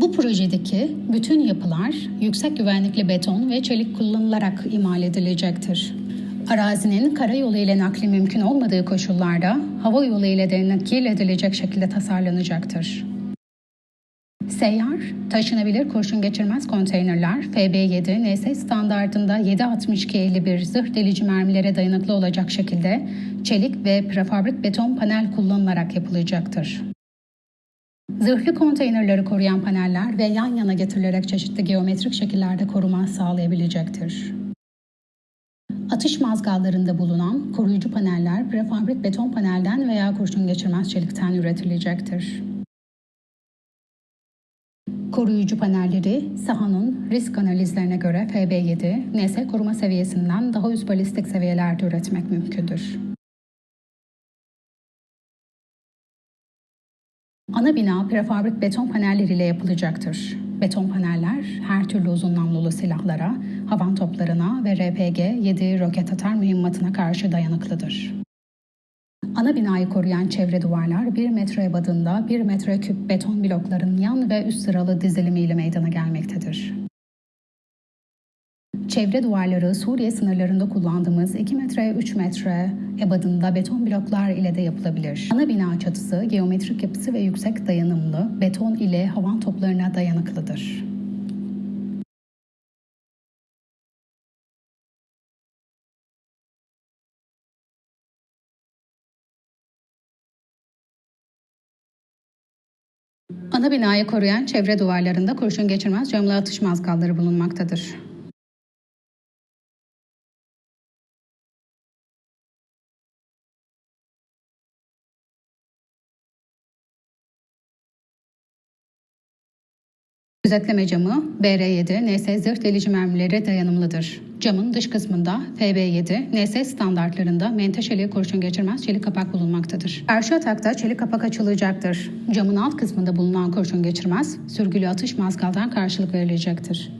Bu projedeki bütün yapılar yüksek güvenlikli beton ve çelik kullanılarak imal edilecektir. Arazinin karayolu ile nakli mümkün olmadığı koşullarda hava yolu ile de nakil edilecek şekilde tasarlanacaktır. Seyyar, taşınabilir kurşun geçirmez konteynerler FB7 NS standartında 7.62-51 zırh delici mermilere dayanıklı olacak şekilde çelik ve prefabrik beton panel kullanılarak yapılacaktır. Zırhlı konteynerleri koruyan paneller ve yan yana getirilerek çeşitli geometrik şekillerde koruma sağlayabilecektir. Atış mazgallarında bulunan koruyucu paneller prefabrik beton panelden veya kurşun geçirmez çelikten üretilecektir. Koruyucu panelleri sahanın risk analizlerine göre FB7, NS koruma seviyesinden daha üst balistik seviyelerde üretmek mümkündür. Ana bina prefabrik beton panelleriyle yapılacaktır. Beton paneller her türlü uzun namlulu silahlara, havan toplarına ve RPG-7 roket atar mühimmatına karşı dayanıklıdır. Ana binayı koruyan çevre duvarlar 1 metre ebadında 1 metre küp beton blokların yan ve üst sıralı dizilimiyle meydana gelmektedir. Çevre duvarları Suriye sınırlarında kullandığımız 2 metre 3 metre ebadında beton bloklar ile de yapılabilir. Ana bina çatısı geometrik yapısı ve yüksek dayanımlı beton ile havan toplarına dayanıklıdır. Ana binayı koruyan çevre duvarlarında kurşun geçirmez camlı atış mazgalları bulunmaktadır. Gözetleme camı BR7 NS zırh delici mermileri dayanımlıdır. Camın dış kısmında FB7 NS standartlarında menteşeli kurşun geçirmez çelik kapak bulunmaktadır. Karşı atakta çelik kapak açılacaktır. Camın alt kısmında bulunan kurşun geçirmez sürgülü atış mazgaldan karşılık verilecektir.